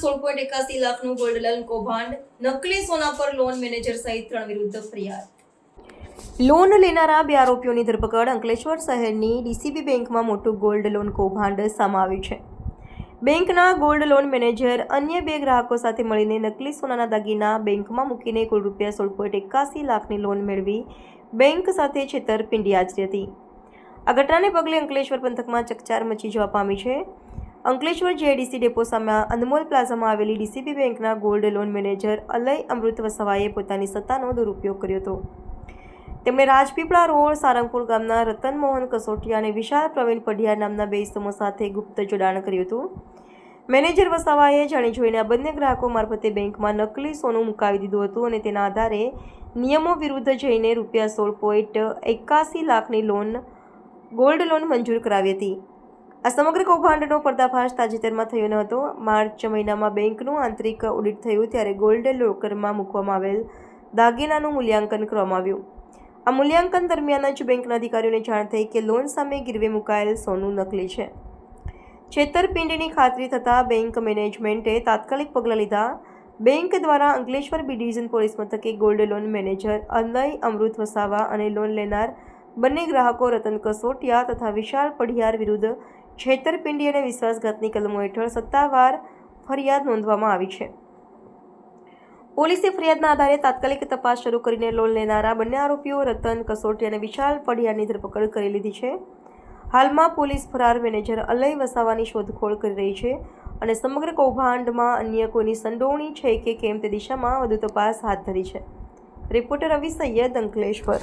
સોળ પોઈન્ટ એકાસી લાખનું gold loan કૌભાંડ. નકલી સોના પર લોન મેનેજર સહિત ત્રણ વિરુદ્ધ ફરિયાદ. લોન લેનારા બે આરોપીઓની ધરપકડ અંકલેશ્વર શહેરની ડીસીબી બેંકમાં મોટું ગોલ્ડ લોન કૌભાંડ સામાવ્યું છે. બેંકના ગોલ્ડ લોન મેનેજર અન્ય બે ગ્રાહકો સાથે મળીને નકલી સોનાના દાગીના બેંકમાં મૂકીને કુલ રૂપિયા સોળ પોઈન્ટ એકાસી લાખની લોન મેળવી બેંક સાથે છેતરપિંડી આચરી હતી. આ ઘટનાને પગલે અંકલેશ્વર પંથકમાં ચકચાર મચી જવા પામી છે. અંકલેશ્વર જેડીસી ડેપો સામે અનમોલ પ્લાઝામાં આવેલી ડીસીબી બેંકના gold loan manager Alay Amrut વસવાએ પોતાની સત્તાનો દુરુપયોગ કર્યો હતો. તેમણે રાજપીપળા રોડ, સારંગપુર ગામના રતન મોહન કસોટિયા અને વિશાલ પ્રવીણ પઢિયા નામના બે ઇસમો સાથે ગુપ્ત જોડાણ કર્યું હતું. મેનેજર વસાવાએ જાણી જોઈને આ બંને ગ્રાહકો મારફતે બેંકમાં નકલી સોનું મુકાવી દીધું હતું અને તેના આધારે નિયમો વિરુદ્ધ જઈને રૂપિયા સોળ પોઈન્ટ એકાસી લાખની લોન, ગોલ્ડ લોન મંજૂર કરાવી હતી. આ સમગ્ર કૌભાંડનો પર્દાફાશ તાજેતરમાં થયો ન હતો. માર્ચ મહિનામાં બેંકનું આંતરિક ઓડિટ થયું ત્યારે ગોલ્ડ લોકરમાં મૂકવામાં આવેલ દાગીનાનું મૂલ્યાંકન કરવામાં આવ્યું. આ મૂલ્યાંકન દરમિયાન જ બેંકના અધિકારીઓને જાણ થઈ કે લોન સામે ગીરવે મુકાયેલ સોનું નકલી છે. છેતરપિંડીની ખાતરી થતાં બેંક મેનેજમેન્ટે તાત્કાલિક પગલાં લીધા. બેંક દ્વારા અંકલેશ્વર બી ડિવિઝન પોલીસ મથકે gold loan manager Anay Amrut Vasava અને લોન લેનાર બંને ગ્રાહકો રતન કસોટિયા તથા વિશાલ પઢિયાર વિરુદ્ધ છેતરપિંડી અને વિશ્વાસઘાતની કલમો હેઠળ સત્તાવાર ફરિયાદ નોંધવામાં આવી છે. પોલીસે ફરિયાદના આધારે તાત્કાલિક તપાસ શરૂ કરીને લોન લેનારા બંને આરોપીઓ રતન કસોટી અને વિશાલ પડિયાની ધરપકડ કરી લીધી છે. હાલમાં પોલીસ ફરાર મેનેજર અલય વસાવાની શોધખોળ કરી રહી છે અને સમગ્ર કૌભાંડમાં અન્ય કોઈની સંડોવણી છે કે કેમ તે દિશામાં વધુ તપાસ હાથ ધરી છે. રિપોર્ટર રવિ સૈયદ અંકલેશ્વર.